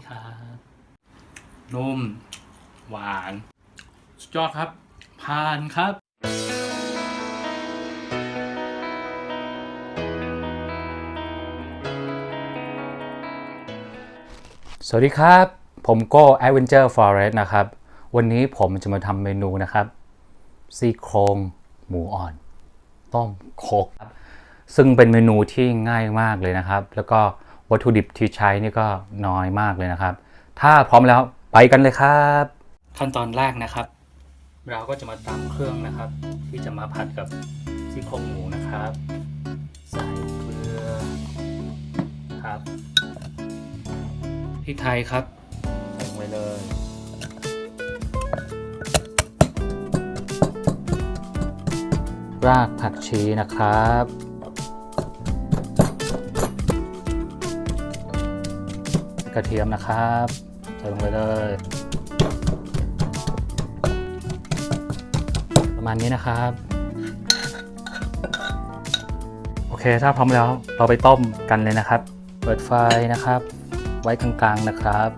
นี่ครับนุ่ม หวาน สุดยอดครับ ผ่านครับสวัสดีครับ ผมโก้ Adventure Forest นะครับ วันนี้ผมจะมาทำเมนูนะครับ ซี่โครงหมูอ่อน ต้มโคกครับ ซึ่งเป็นเมนูที่ง่ายมากเลยนะครับ แล้วก็ วัตถุดิบที่ใช้นี่ก็น้อยมากเลยนะครับ ถ้าพร้อมแล้วไปกันเลยครับ ขั้นตอนแรกนะครับ เราก็จะมาตำเครื่องนะครับ ที่จะมาผัดกับซี่โครงหมูนะครับ ใส่เกลือครับพริกไทยครับใส่ลงไปเลยรากผักชีนะครับ กระเทียมนะครับใส่ลงไปเลย ประมาณนี้นะครับ โอเคถ้าพร้อมแล้วเราไปต้มกันเลยนะครับ เปิดไฟนะครับ ไว้กลางๆนะครับ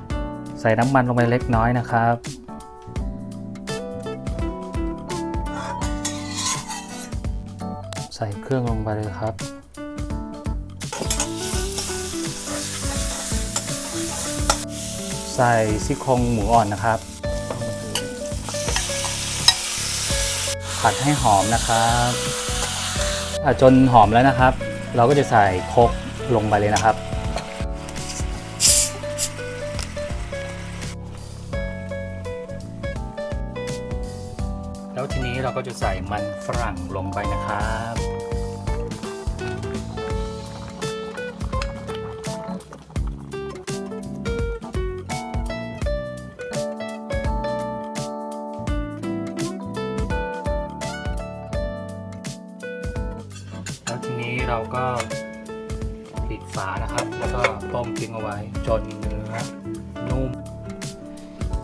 ใส่น้ำมันลงไปเล็กน้อยนะครับใส่เครื่องลงไปเลยครับ ส่ซี่โครงหมูอ่อนนะครับ ผัดให้หอมนะครับผัดจนหอมแล้วนะครับ เราก็จะใส่โคกลงไปเลยนะครับ แล้วทีนี้เราก็จะใส่มันฝรั่งลงไปนะครับ นี้เราก็ปิดฝานะครับ แล้วก็ต้มทิ้งเอาไว้จนเนื้อนุ่ม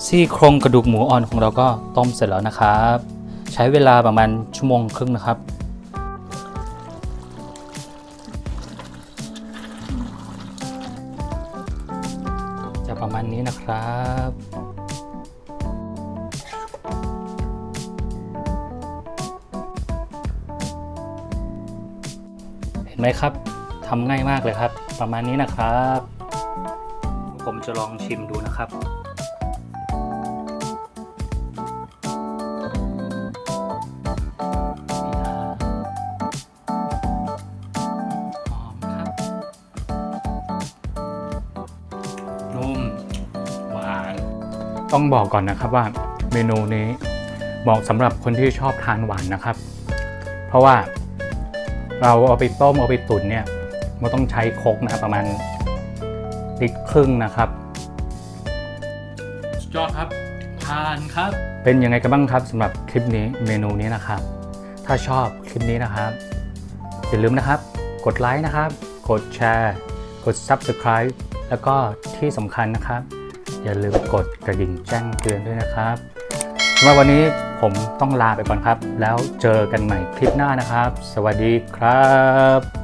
ซี่โครงกระดูกหมูอ่อนของเราก็ต้มเสร็จแล้วนะครับ ใช้เวลาประมาณชั่วโมงครึ่งนะครับจะประมาณนี้นะครับ ไหมครับทำง่ายมากเลยครับ ประมาณนี้นะครับ ผมจะลองชิมดูนะครับหอมครับนุ่มหวานต้องบอกก่อนนะครับว่าเมนูนี้เหมาะสำหรับคนที่ชอบทานหวานนะครับ เพราะว่า เราเอาไปต้มเอาไปตุ๋นเนี่ยมันต้องใช้โคกนะครับประมาณลิตรครึ่งนะครับสุดยอดครับทานครับ เป็นยังไงกันบ้างครับสำหรับคลิปนี้เมนูนี้นะครับ ถ้าชอบคลิปนี้นะครับอย่าลืมนะครับ กดไลค์นะครับ กดแชร์ กด Subscribe แล้วก็ที่สำคัญนะครับ อย่าลืมกดกระดิ่งแจ้งเตือนด้วยนะครับ สำหรับวันนี้ผมต้องลาไปก่อนครับ แล้วเจอกันใหม่คลิปหน้านะครับ สวัสดีครับ